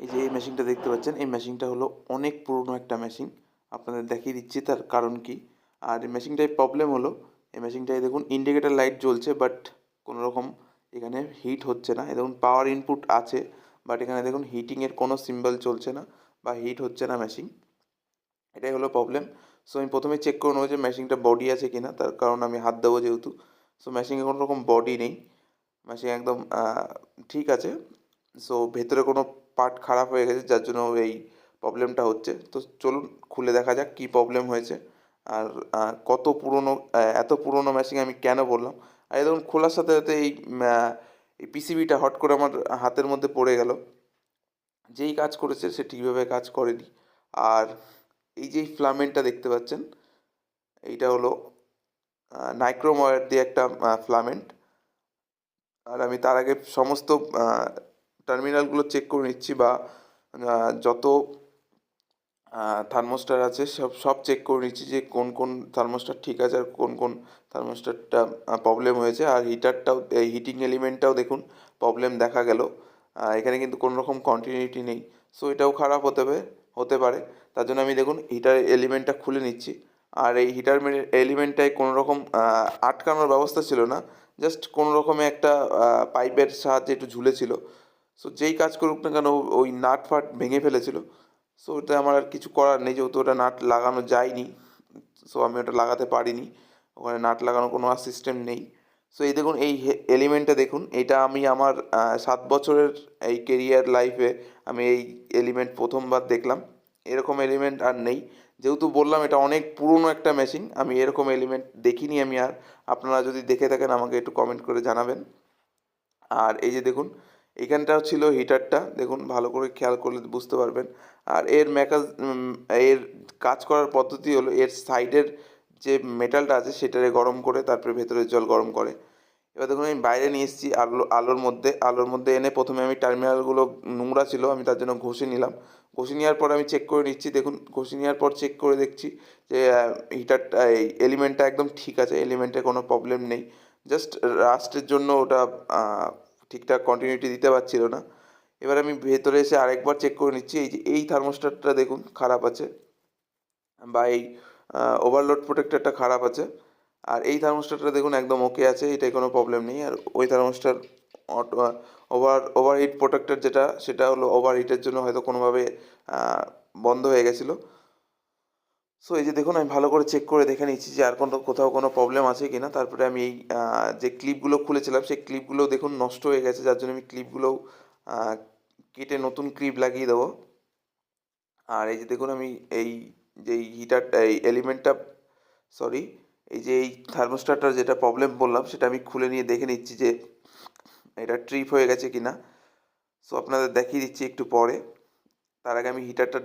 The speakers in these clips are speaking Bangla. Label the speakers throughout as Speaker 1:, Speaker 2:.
Speaker 1: এই যে এই মেশিনটা দেখতে পাচ্ছেন, এই মেশিনটা হলো অনেক পুরনো একটা মেশিন আপনাদের দেখিয়ে দিচ্ছি তার কারণ কি। আর এই মেশিনটায় প্রবলেম হলো, এই মেশিনটায় দেখুন ইন্ডিকেটার লাইট জ্বলছে বাট কোনো রকম এখানে হিট হচ্ছে না। দেখুন পাওয়ার ইনপুট আছে বাট এখানে দেখুন হিটিংয়ের কোনো সিম্বল চলছে না বা হিট হচ্ছে না মেশিন এটাই হলো প্রবলেম সো আমি প্রথমে চেক করে নেব যে মেশিনটা বডি আছে কি না তার কারণ আমি হাত দেবো যেহেতু। সো মেশিনে কোনো রকম বডি নেই। মেশিন একদম ঠিক আছে। সো ভেতরে কোনো পার্ট খারাপ হয়ে গেছে, যার জন্য এই প্রবলেমটা হচ্ছে। তো চলুন, খুলে দেখা যাক কী প্রবলেম হয়েছে। আর কত পুরনো এত পুরনো মেশিন আমি কেন বললাম? আর দেখুন, খোলার সাথে সাথে এই এই পিসিবিটা হট করে আমার হাতের মধ্যে পড়ে গেল। যেই কাজ করেছে, সে ঠিকভাবে কাজ করেনি। আর এই যে ফ্লামেন্টটা দেখতে পাচ্ছেন, এইটা হলো নাইক্রোম দিয়ে একটা ফ্লামেন্ট আর আমি তার আগে সমস্ত টার্মিনালগুলো চেক করে নিচ্ছি বা যত থার্মোস্টার আছে সব সব চেক করে নিচ্ছি যে কোন কোন থার্মোস্টার ঠিক আছে আর কোন কোন থার্মোস্টারটা প্রবলেম হয়েছে। আর হিটারটাও এই হিটিং এলিমেন্টটাও দেখুন প্রবলেম দেখা গেল। এখানে কিন্তু কোনো রকম কন্টিনিউটি নেই। সো এটাও খারাপ হতে পারে হতে পারে। তার জন্য আমি দেখুন হিটার এলিমেন্টটা খুলে নিচ্ছি। আর এই হিটার এলিমেন্টটায় কোনো রকম আটকানোর ব্যবস্থা ছিল না। জাস্ট কোনো রকমে একটা পাইপের সাহায্যে একটু ঝুলেছিল। সো যেই কাজ করুক না কেন, ওই নাট ফাট ভেঙে ফেলেছিল। সো ওটা আমার আর কিছু করার নেই, যেহেতু ওটা নাট লাগানো যায়নি। সো আমি ওটা লাগাতে পারিনি। ওখানে নাট লাগানোর কোনো আর সিস্টেম নেই। সো এই দেখুন, এই এলিমেন্টটা দেখুন, এটা আমি আমার সাত বছরের এই কেরিয়ার লাইফে আমি এই এলিমেন্ট প্রথমবার দেখলাম। এরকম এলিমেন্ট আর নেই। যেহেতু বললাম, এটা অনেক পুরনো একটা মেশিন আমি এরকম এলিমেন্ট দেখিনি আমি আর। আপনারা যদি দেখে থাকেন, আমাকে একটু কমেন্ট করে জানাবেন। আর এই যে দেখুন এইখানটাও ছিল হিটারটা দেখুন, ভালো করে খেয়াল করলে বুঝতে পারবেন। আর এর মেকাজ এর কাজ করার পদ্ধতি হলো, এর সাইডের যে মেটালটা আছে, সেটারে গরম করে তারপরে ভেতরের জল গরম করে। এবার দেখুন, আমি বাইরে নিয়ে এসেছি আলো, আলোর মধ্যে। আলোর মধ্যে এনে প্রথমে আমি টার্মিনালগুলো নোংরা ছিল, আমি তার জন্য ঘষে নিলাম। ঘষে নেওয়ার পর আমি চেক করে নিচ্ছি। দেখুন, ঘষে নেওয়ার পর চেক করে দেখছি যে হিটারটা এই এলিমেন্টটা একদম ঠিক আছে এলিমেন্টে কোনো প্রবলেম নেই। জাস্ট রাস্টের জন্য ওটা ঠিকঠাক কন্টিনিউটি দিতে পারছিল না। এবার আমি ভেতরে এসে আরেকবার চেক করে নিচ্ছি, এই যে এই থার্মোস্টারটা দেখুন খারাপ আছে বা এই ওভারলোড প্রোটেক্টরটা খারাপ আছে। আর এই থার্মোস্টারটা দেখুন একদম ওকে আছে, এটাই কোনো প্রবলেম নেই। আর ওই thermostat auto over overheat protector যেটা, সেটা হলো ওভারহিটের জন্য হয়তো কোনোভাবে বন্ধ হয়ে গেছিল। সো এই যে দেখুন, আমি ভালো করে চেক করে দেখে নিচ্ছি যে আর কোনো, কোথাও কোনো প্রবলেম আছে কি না তারপরে আমি এই যে ক্লিপগুলো খুলেছিলাম, সেই ক্লিপগুলো দেখুন, নষ্ট হয়ে গেছে। যার জন্য আমি ক্লিপগুলোও কেটে নতুন ক্লিপ লাগিয়ে দেবো। আর এই যে দেখুন, আমি এই, যে হিটারটা এই এলিমেন্টটা সরি এই যে এই থার্মোস্টারটার যেটা প্রবলেম বললাম, সেটা আমি খুলে নিয়ে দেখে নিচ্ছি যে এটা ট্রিপ হয়ে গেছে কি না সো আপনাদের দেখিয়ে দিচ্ছি একটু পরে। তার আগে আমি হিটারটা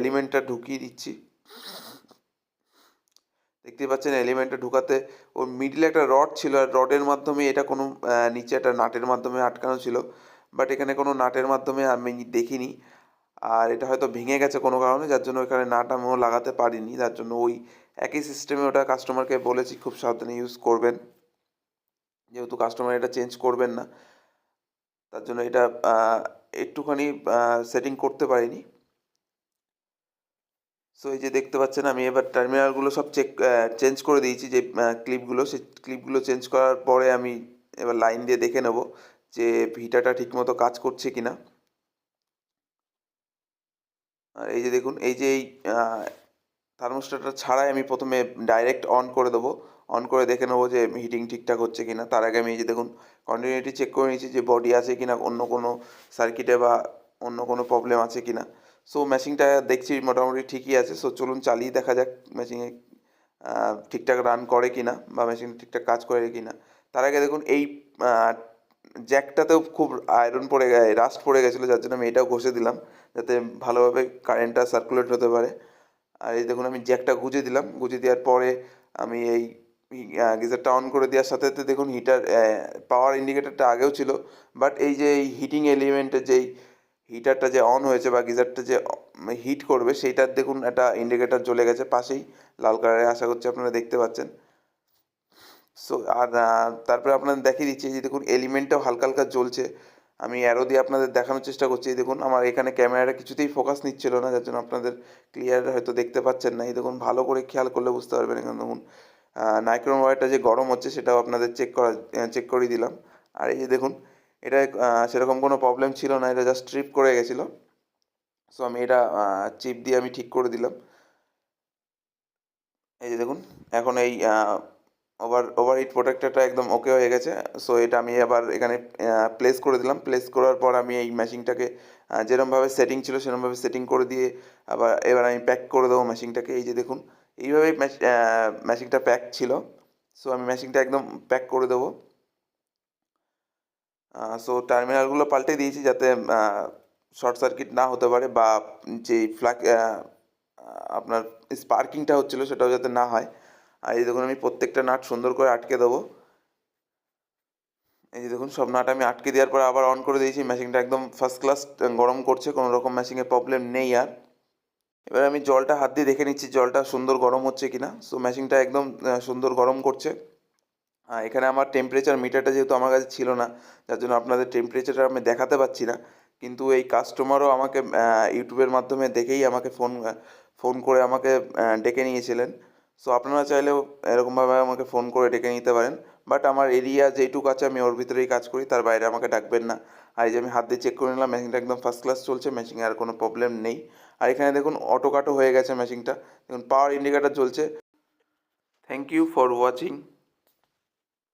Speaker 1: এলিমেন্টটা ঢুকিয়ে দিচ্ছি। দেখতে পাচ্ছেন এলিমেন্টটা ঢুকাতে। ওর মিডিলে একটা রড ছিল, আর রডের মাধ্যমে এটা কোনো নিচে একটা নাটের মাধ্যমে আটকানো ছিল। বাট এখানে কোনো নাটের মাধ্যমে আমি দেখিনি। আর এটা হয়তো ভেঙে গেছে কোনো কারণে, যার জন্য এখানে নাট আমিও লাগাতে পারিনি। যার জন্য ওই একই সিস্টেমে ওটা কাস্টমারকে বলেছি, খুব সাবধানে ইউজ করবেন। যেহেতু কাস্টমার এটা চেঞ্জ করবেন না। তার জন্য এটা একটুখানি সেটিং করতে পারিনি। সো এই যে দেখতে পাচ্ছেন আমি এবার টার্মিনালগুলো সব চেক চেঞ্জ করে দিয়েছি যে ক্লিপগুলো সেই ক্লিপগুলো চেঞ্জ করার পরে আমি এবার লাইন দিয়ে দেখে নেব যে ভিটাটা ঠিকমতো কাজ করছে কি না আর এই যে দেখুন, এই যে এই থার্মোস্টারটা ছাড়াই আমি প্রথমে ডাইরেক্ট অন করে দেবো। অন করে দেখে নেব যে হিটিং ঠিকঠাক হচ্ছে কি না তার আগে আমি এই যে দেখুন কন্টিনিউটি চেক করে নিয়েছি যে বডি আছে কি না অন্য কোনো সার্কিটে বা অন্য কোনো প্রবলেম আছে কি না সো মেশিনটা দেখছি মোটামুটি ঠিকই আছে। সো চলুন চালিয়ে দেখা যাক মেশিনে ঠিকঠাক রান করে কি না বা মেশিন ঠিকঠাক কাজ করে কি না তার আগে দেখুন এই জ্যাকটাতেও খুব আয়রন পড়ে গে রাস্ট পড়ে গেছিল, যার জন্য আমি এটাও ঘষে দিলাম, যাতে ভালোভাবে কারেন্টটা সার্কুলেট হতে পারে। আর এই দেখুন আমি জ্যাকটা গুঁজে দিলাম, গুঁজে দেওয়ার পরে আমি এই গিজারটা অন করে দেওয়ার সাথে সাথে দেখুন হিটার পাওয়ার ইন্ডিকেটারটা আগেও ছিল। বাট এই যে এই হিটিং এলিমেন্টের যেই হিটারটা যে অন হয়েছে বা গিজারটা যে হিট করবে, সেইটার দেখুন একটা ইন্ডিকেটার জ্বলে গেছে পাশেই। লাল কালারে আশা করছি আপনারা দেখতে পাচ্ছেন। সো আর তারপরে আপনাদের দেখিয়ে দিচ্ছি যে দেখুন এলিমেন্টটাও হালকা হালকা জ্বলছে। আমি অ্যারো দিয়ে আপনাদের দেখানোর চেষ্টা করছি, এই দেখুন আমার এখানে ক্যামেরাটা কিছুতেই ফোকাস নিচ্ছিল না, যার জন্য আপনাদের ক্লিয়ার হয়তো দেখতে পাচ্ছেন না। এই দেখুন ভালো করে খেয়াল করলে বুঝতে পারবেন এখানে দেখুন নাইক্রোম ওয়ারটা যে গরম হচ্ছে, সেটাও আপনাদের চেক করা চেক করে দিলাম। আর এই যে দেখুন এটা সেরকম কোনো প্রবলেম ছিল না, এটা জাস্ট ট্রিপ করে গেছিল। সো আমি এটা চিপ দিয়ে আমি ঠিক করে দিলাম। এই যে দেখুন, এখন এই ওভার ওভার হিট প্রোটেক্টরটা একদম ওকে হয়ে গেছে। সো এটা আমি আবার এখানে প্লেস করে দিলাম। প্লেস করার পর আমি এই মেশিনটাকে যেরমভাবে সেটিং ছিল, সেরমভাবে সেটিং করে দিয়ে আবার, এবার আমি প্যাক করে দেবো মেশিনটাকে এই যে দেখুন, এইভাবেই মেশিনটা প্যাক ছিল। সো আমি মেশিনটা একদম প্যাক করে দেবো। সো টার্মিনালগুলো পাল্টে দিয়েছি যাতে শর্ট সার্কিট না হতে পারে বা যে ফ্ল্যাক আপনার স্পার্কিংটা হচ্ছিল সেটাও যাতে না হয়। আর এই দেখুন, আমি প্রত্যেকটা নাট সুন্দর করে আটকে দেবো। এই যে দেখুন, সব নাট আমি আটকে দেওয়ার পর আবার অন করে দিয়েছি। মেশিনটা একদম ফার্স্ট ক্লাস গরম করছে, কোনো রকম মেশিনে প্রবলেম নেই আর। এবার আমি জলটা হাত দিয়ে দেখে নিচ্ছি, জলটা সুন্দর গরম হচ্ছে কিনা। সো মেশিনটা একদম সুন্দর গরম করছে। এখানে আমার টেম্পারেচার মিটারটা যেহেতু আমার কাছে ছিল না, যার জন্য আপনাদের টেম্পারেচারটা আমি দেখাতে পাচ্ছি না। কিন্তু এই কাস্টমারও আমাকে ইউটিউবের মাধ্যমে দেখেই আমাকে ফোন ফোন করে আমাকে ডেকে নিয়েছিলেন। সো আপনারা চাইলেও এরকমভাবে আমাকে ফোন করে ডেকে নিতে পারেন। বাট আমার এরিয়া যেইটুকু আছে, আমি ওর ভিতরেই কাজ করি, তার বাইরে আমাকে ডাকবেন না। আর এই যে আমি হাত দিয়ে চেক করে নিলাম মেশিনটা একদম ফার্স্ট ক্লাস চলছে মেশিনে আর কোনো প্রবলেম নেই। আর এখানে দেখুন অটো কাটও হয়ে গেছে মেশিনটা দেখুন পাওয়ার ইন্ডিকেটার চলছে। Thank you for watching